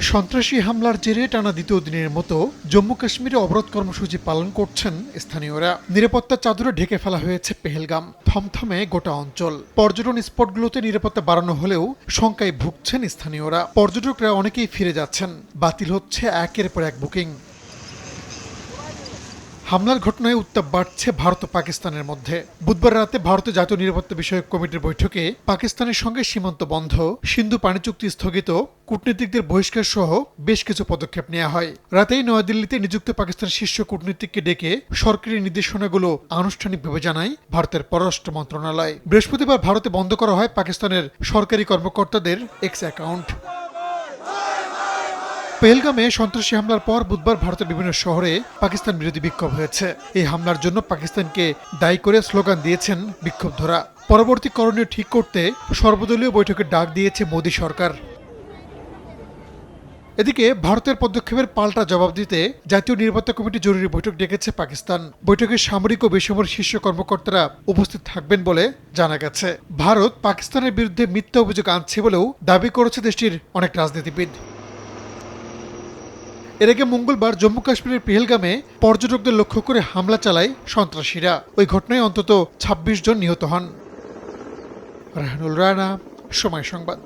সন্ত্রাসী হামলার জেরে টানা দ্বিতীয় দিনের মতো জম্মু কাশ্মীরে অবরোধ কর্মসূচি পালন করছেন স্থানীয়রা। নিরাপত্তা চাদরে ঢেকে ফেলা হয়েছে পেহেলগাম, থমথমে গোটা অঞ্চল। পর্যটন স্পটগুলোতে নিরাপত্তা বাড়ানো হলেও শঙ্কায় ভুগছেন স্থানীয়রা। পর্যটকরা অনেকেই ফিরে যাচ্ছেন। বাতিল হচ্ছে একের পর এক বুকিং। হামলার ঘটনায় উত্তাপ বাড়ছে ভারত ও পাকিস্তানের মধ্যে। বুধবার রাতে ভারতের জাতীয় নিরাপত্তা বিষয়ক কমিটির বৈঠকে পাকিস্তানের সঙ্গে সীমান্ত বন্ধ, সিন্ধু পানি চুক্তি স্থগিত, কূটনীতিকদের বহিষ্কার সহ বেশ কিছু পদক্ষেপ নেওয়া হয়। রাতেই নয়াদিল্লিতে নিযুক্ত পাকিস্তানের শীর্ষ কূটনীতিককে ডেকে সরকারি নির্দেশনাগুলো আনুষ্ঠানিকভাবে জানায় ভারতের পররাষ্ট্র মন্ত্রণালয়। বৃহস্পতিবার ভারতে বন্ধ করা হয় পাকিস্তানের সরকারি কর্মকর্তাদের এক্স অ্যাকাউন্ট পেহেলগামে সন্ত্রাসী হামলার পর বুধবার ভারতের বিভিন্ন শহরে পাকিস্তান বিরোধী বিক্ষোভ হয়েছে। এই হামলার জন্য পাকিস্তানকে দায়ী করে স্লোগান দিয়েছেন বিক্ষোভধরা পরবর্তী করণীয় ঠিক করতে সর্বদলীয় বৈঠকে ডাক দিয়েছে মোদী সরকার। এদিকে ভারতের পদক্ষেপের পাল্টা জবাব দিতে জাতীয় নিরাপত্তা কমিটি জরুরি বৈঠক ডেকেছে পাকিস্তান। বৈঠকে সামরিক ও বেসামরিক শীর্ষ কর্মকর্তারা উপস্থিত থাকবেন বলে জানা গেছে। ভারত পাকিস্তানের বিরুদ্ধে মিথ্যা অভিযোগ আনছে বলেও দাবি করেছে দেশটির অনেক রাজনীতিবিদ। এর আগে মঙ্গলবার জম্মু কাশ্মীরের পেহেলগামে পর্যটকদের লক্ষ্য করে হামলা চালায় সন্ত্রাসীরা। ওই ঘটনায় অন্তত ২৬ জন নিহত হন। রাহানুল রানা, সময় সংবাদ।